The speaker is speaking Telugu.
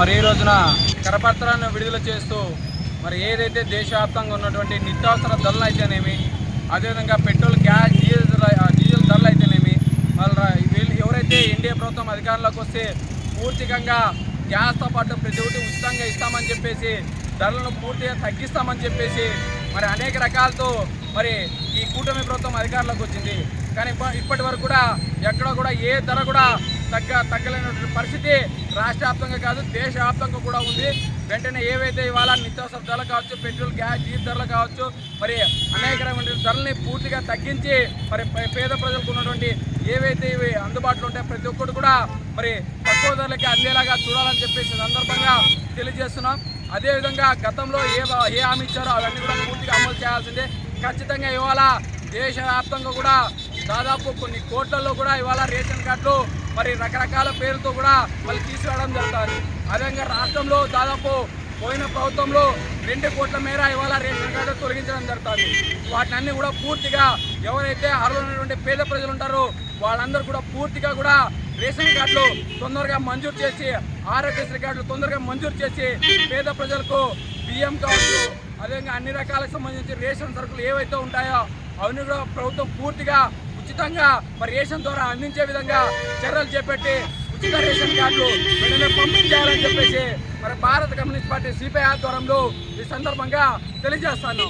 మరి ఈ రోజున కరపత్రాన్ని విడుదల చేస్తూ మరి ఏదైతే దేశవ్యాప్తంగా ఉన్నటువంటి నిత్యావసర ధరలు అయితేనేమి అదేవిధంగా పెట్రోల్ గ్యాస్ డీజిల్ డీజిల్ ధరలు అయితేనేమి వాళ్ళ వీళ్ళు ఎవరైతే ఎన్డీఏ ప్రభుత్వం అధికారంలోకి వస్తే పూర్తికంగా గ్యాస్తో పాటు ప్రతి ఒక్కటి ఉచితంగా ఇస్తామని చెప్పేసి ధరలను పూర్తిగా తగ్గిస్తామని చెప్పేసి మరి అనేక రకాలతో మరి ఈ కూటమి ప్రభుత్వం అధికారంలోకి వచ్చింది. కానీ ఇప్ప- ఇప్పటి వరకు కూడా ఎక్కడ కూడా ఏ ధర కూడా తగ్గ తగ్గలేనటువంటి పరిస్థితి రాష్ట్ర వ్యాప్తంగా కాదు దేశవ్యాప్తంగా కూడా ఉంది. వెంటనే ఏవైతే ఇవాళ నిత్యావసర ధరలు కావచ్చు పెట్రోల్ గ్యాస్ డీజిల్ ధరలు కావచ్చు మరి అనేక ధరల్ని పూర్తిగా తగ్గించి మరి పేద ప్రజలకు ఉన్నటువంటి ఏవైతే ఇవి అందుబాటులో ఉంటాయో ప్రతి ఒక్కరు కూడా మరి తక్కువ ధరలకి అందేలాగా చూడాలని చెప్పేసి సందర్భంగా తెలియజేస్తున్నాం. అదేవిధంగా గతంలో ఏ ఏ హామీ ఇచ్చారో అవన్నీ కూడా పూర్తిగా అమలు చేయాల్సిందే. ఖచ్చితంగా ఇవాళ దేశవ్యాప్తంగా కూడా దాదాపు కొన్ని కోట్లలో కూడా ఇవాళ రేషన్ కార్డులు మరి రకరకాల పేరుతో కూడా వాళ్ళు తీసుకురావడం జరుగుతుంది. అదేవిధంగా రాష్ట్రంలో దాదాపు పోయిన ప్రభుత్వంలో రెండు కోట్ల మేర ఇవాళ రేషన్ కార్డు తొలగించడం జరుగుతుంది. వాటిని కూడా పూర్తిగా ఎవరైతే అర్హులైనటువంటి పేద ప్రజలు ఉంటారో వాళ్ళందరూ కూడా పూర్తిగా కూడా రేషన్ కార్డులు తొందరగా మంజూరు చేసి ఆరోగ్యశ్రీ కార్డులు తొందరగా మంజూరు చేసి పేద ప్రజలకు బియ్యం కావచ్చు అదేవిధంగా అన్ని రకాలకు సంబంధించి రేషన్ సరుకులు ఏవైతే ఉంటాయో అవన్నీ కూడా ప్రభుత్వం పూర్తిగా ఉచితంగా మరి రేషన్ ద్వారా అందించే విధంగా చర్యలు చేపట్టి ఉచిత రేషన్ కార్డులు వెంటనే పంపించాలని చెప్పేసి మరి భారత కమ్యూనిస్ట్ పార్టీ సిపిఐ ఆధ్వర్యంలో ఈ సందర్భంగా తెలియజేస్తాను.